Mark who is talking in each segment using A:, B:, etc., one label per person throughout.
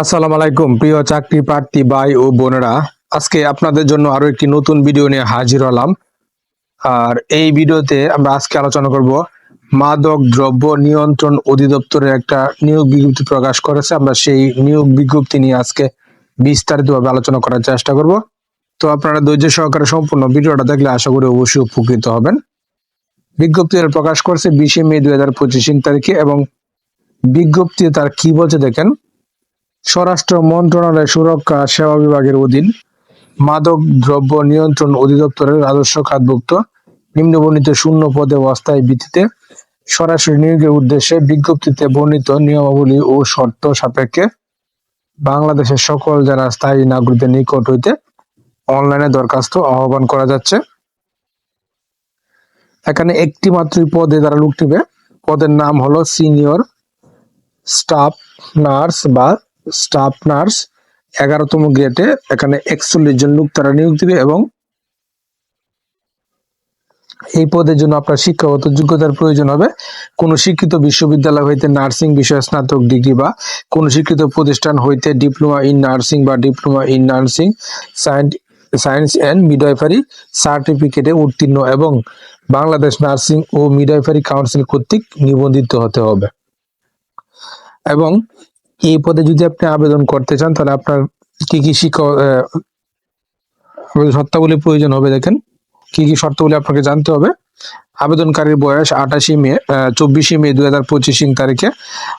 A: আসসালামু আলাইকুম, প্রিয় চাকরি প্রার্থী ভাই ও বোনেরা। আজকে আপনাদের জন্য আরও একটি নতুন ভিডিও নিয়ে হাজির হলাম। আর এই ভিডিওতে আমরা আজকে আলোচনা করব মাদক দ্রব্য নিয়ন্ত্রণ অধিদপ্তরের একটা নিয়োগ বিজ্ঞপ্তি প্রকাশ করেছে। আমরা সেই নিয়োগ বিজ্ঞপ্তি নিয়ে আজকে বিস্তারিতভাবে আলোচনা করার চেষ্টা করব। তো আপনারা ধৈর্য সহকারে সম্পূর্ণ ভিডিওটা দেখলে আশা করি অবশ্যই উপকৃত হবেন। বিজ্ঞপ্তি প্রকাশ করছে বিশে মে দুই হাজার পঁচিশ তারিখে এবং বিজ্ঞপ্তি তার কি বলছে দেখেন স্বরাষ্ট্র মন্ত্রণালয় সুরক্ষা সেবা বিভাগের অধীন মাদক দ্রব্য নিয়ন্ত্রণ অধিদপ্তরের রাজস্ব খাতভুক্ত নিম্নবর্ণিত শূন্য পদে অস্থায়ী ভিত্তিতে সরাসরি নিয়োগের উদ্দেশ্যে বিজ্ঞপ্তিতে বর্ণিত নিয়মাবলী ও শর্ত সাপেক্ষে বাংলাদেশের সকল যারা স্থায়ী নাগরিকদের নিকট হইতে অনলাইনে দরখাস্ত আহ্বান করা যাচ্ছে। এখানে একটি মাত্রই পদে তারা লোক নিবে, পদের নাম হলো সিনিয়র স্টাফ, নার্স বা স্টাফ নার্স এগারোতম গ্রেডে এখানে একচল্লিশ জন লোক তারা নিয়োগ দিবে এবং এই পদের জন্য আপনার শিক্ষাগত যোগ্যতার প্রয়োজন হবে। কোন শিক্ষিত বিশ্ববিদ্যালয় হইতে নার্সিং বিষয়ে স্নাতক ডিগ্রি বা কোন শিক্ষিত প্রতিষ্ঠান হইতে ডিপ্লোমা ইন নার্সিং বা diploma in nursing science and midwifery সার্টিফিকেটে উত্তীর্ণ এবং বাংলাদেশ নার্সিং ও মিডওয়াইফারি কাউন্সিল কর্তৃক নিবন্ধিত হতে হবে। এবং এই পদে যদি আপনি আবেদন করতে চান তাহলে আপনার কি কি শিক্ষা আহ, শর্তাবলী প্রয়োজন হবে দেখেন। কি কি শর্তাবলী আপনাকে জানতে হবে? আবেদনকারীর বয়স আঠাশি মে চব্বিশে মে দুই হাজার পঁচিশ তারিখে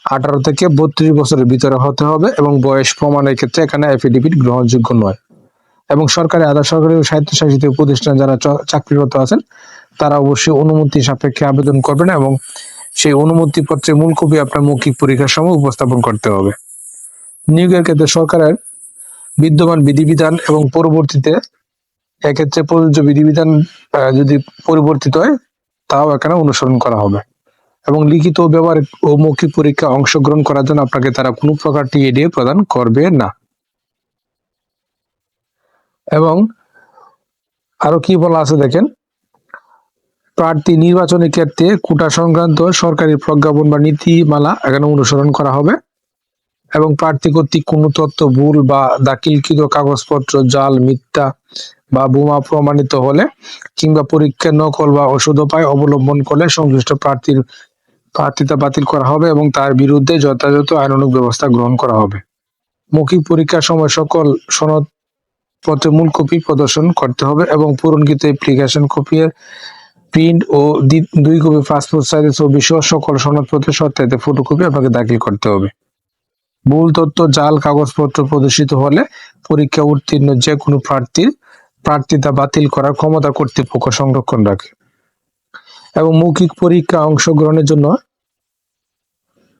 A: আঠারো থেকে বত্রিশ বছরের ভিতরে হতে হবে এবং বয়স প্রমাণের ক্ষেত্রে এখানে এফিডেভিট গ্রহণযোগ্য নয়। এবং সরকারি আধা সরকারি ও স্বায়ত্তশাসিত প্রতিষ্ঠান যারা চাকরিরত আছেন তারা অবশ্যই অনুমতি সাপেক্ষে আবেদন করবেন এবং সেই অনুমতি পত্রের মূল কপি আপনার মৌখিক পরীক্ষার সময় উপস্থাপন করতে হবে। নিয়োগের ক্ষেত্রে সরকারের বিদ্যমান বিধিবিধান এবং পরবর্তীতে এক্ষেত্রে প্রযোজ্য বিধিবিধান যদি পরিবর্তিত হয়, তাও এখানে অনুসরণ করা হবে। এবং লিখিত ব্যবহার ও মৌখিক পরীক্ষা অংশগ্রহণ করার জন্য আপনাকে তারা কোনো প্রকার টিএডিএ প্রদান করবে না। এবং আরও কি বলা আছে দেখেন? প্রার্থী নির্বাচনের ক্ষেত্রে কোটা সংক্রান্ত সরকারি প্রজ্ঞাপন বা নীতিমালা এখানে অনুসরণ করা হবে এবং প্রার্থী কর্তৃক কোনো তথ্য, ভুল বা দাখিলকৃত কাগজপত্র, জাল, মিথ্যা বা বোমা প্রমাণিত হলে কিংবা পরীক্ষা নকল বা ওষুধ উপায় অবলম্বন করলে সংশ্লিষ্ট প্রার্থীর প্রার্থিতা বাতিল করা হবে এবং তার বিরুদ্ধে যথাযথ আইনানুগ ব্যবস্থা গ্রহণ করা হবে। মৌখিক পরীক্ষার সময় সকল সনদ পত্রের মূল কপি প্রদর্শন করতে হবে এবং পূরণকৃত অ্যাপ্লিকেশন কপি প্রিন্ট ও দুই কপি পাসপোর্ট সাইজের ছবি সহ সকল সনদপত্রের সত্যায়িত ফটোকপি আপনাকে দাখিল করতে হবে। ভুল তথ্য, জাল, কাগজপত্র প্রদর্শিত হলে পরীক্ষা উত্তীর্ণ যে কোনো প্রার্থীর প্রার্থিতা বাতিল করার ক্ষমতা কর্তৃপক্ষ সংরক্ষণ রাখে। এবং মৌখিক পরীক্ষা অংশগ্রহণের জন্য,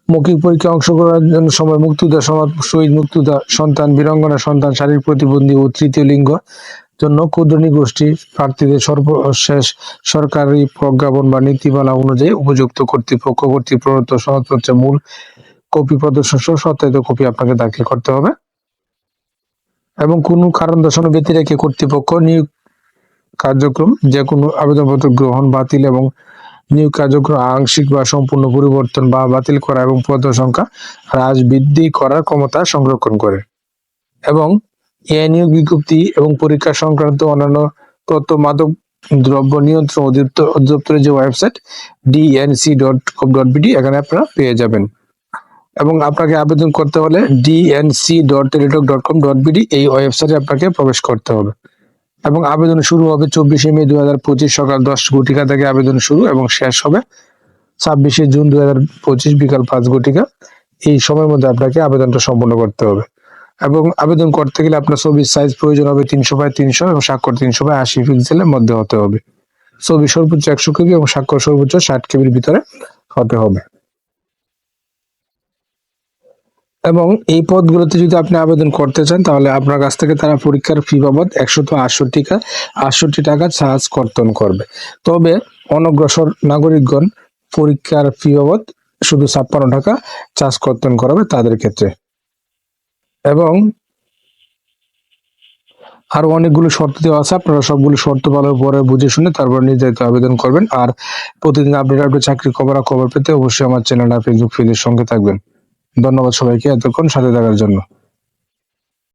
A: মৌখিক পরীক্ষা অংশগ্রহণের জন্য সময় মুক্তিদা সমাজ, শহীদ মুক্তিযোদ্ধা সন্তান, বীরাঙ্গনা সন্তান, শারীরিক প্রতিবন্ধী ও তৃতীয় লিঙ্গ জন্য ক্ষুদ্র গোষ্ঠী প্রার্থীদের সর্বশেষ সরকারি প্রজ্ঞাপন বা নীতিমালা অনুযায়ী উপযুক্ত কর্তৃপক্ষ কর্তৃক প্রদত্ত সনদপত্রের মূল কপি প্রদর্শন সহ সত্যায়িত কপি আপনাকে দাখিল করতে হবে। এবং কোনো কারণ দর্শানো ব্যক্তি রেখে কর্তৃপক্ষ নিয়োগ কার্যক্রম যে কোনো আবেদনপত্র গ্রহণ, বাতিল এবং নিয়োগ কার্যক্রম আংশিক বা সম্পূর্ণ পরিবর্তন বা বাতিল করা এবং পদ সংখ্যা হ্রাস বৃদ্ধি করার ক্ষমতা সংরক্ষণ করে। এবং এ বিজ্ঞপ্তি এবং পরীক্ষা সংক্রান্ত অন্যান্য তথ্য মাদক দ্রব্য নিয়ন্ত্রণ অধিদপ্তর- অধিদপ্তরের যে website DNC dot com dot BD এখানে আপনারা পেয়ে যাবেন। এবং আপনাকে আবেদন করতে হলে DNC dot Teletalk dot com dot BD এই ওয়েবসাইটে আপনাকে প্রবেশ করতে হবে। এবং আবেদন শুরু হবে চব্বিশে মে দু হাজার পঁচিশ সকাল দশ ঘটিকা থেকে আবেদন শুরু এবং শেষ হবে ছাব্বিশে জুন দুই হাজার পঁচিশ বিকাল পাঁচ ঘটিকা। এই সময়ের মধ্যে আপনাকে আবেদনটা সম্পন্ন করতে হবে। এবং আবেদন করতে গেলে আপনার ছবির সাইজ প্রয়োজন হবে তিনশো বাই তিনশো এবং স্বাক্ষর তিনশো বাই আশি পিক্সেলের মধ্যে হতে হবে। ছবি সর্বোচ্চ একশো কেবি এবং স্বাক্ষর সর্বোচ্চ ষাট কেবির ভিতরে হতে হবে। এবং এই পদগুলোতে যদি আপনি আবেদন করতে চান, তাহলে আপনার কাছ থেকে তারা পরীক্ষার ফি বাবদ একশত আটষট্টি টাকা আটষট্টি টাকা চার্জ কর্তন করবে। তবে অনগ্রসর নাগরিকগণ পরীক্ষার ফি বাবদ শুধু ছাপ্পান্ন টাকা চার্জ কর্তন করাবে তাদের ক্ষেত্রে। এবং আরও অনেকগুলো শর্ত দেওয়া আছে। আপনারা সবগুলো শর্ত ভালো পরে বুঝে শুনে তারপর নির্ধারিত আবেদন করবেন। আর প্রতিদিন আপডেট আপডেট চাকরির খবর খবর পেতে অবশ্যই আমার চ্যানেল আর ফেসবুক পেজের সঙ্গে থাকবেন। ধন্যবাদ সবাইকে এতক্ষণ সাথে থাকার জন্য।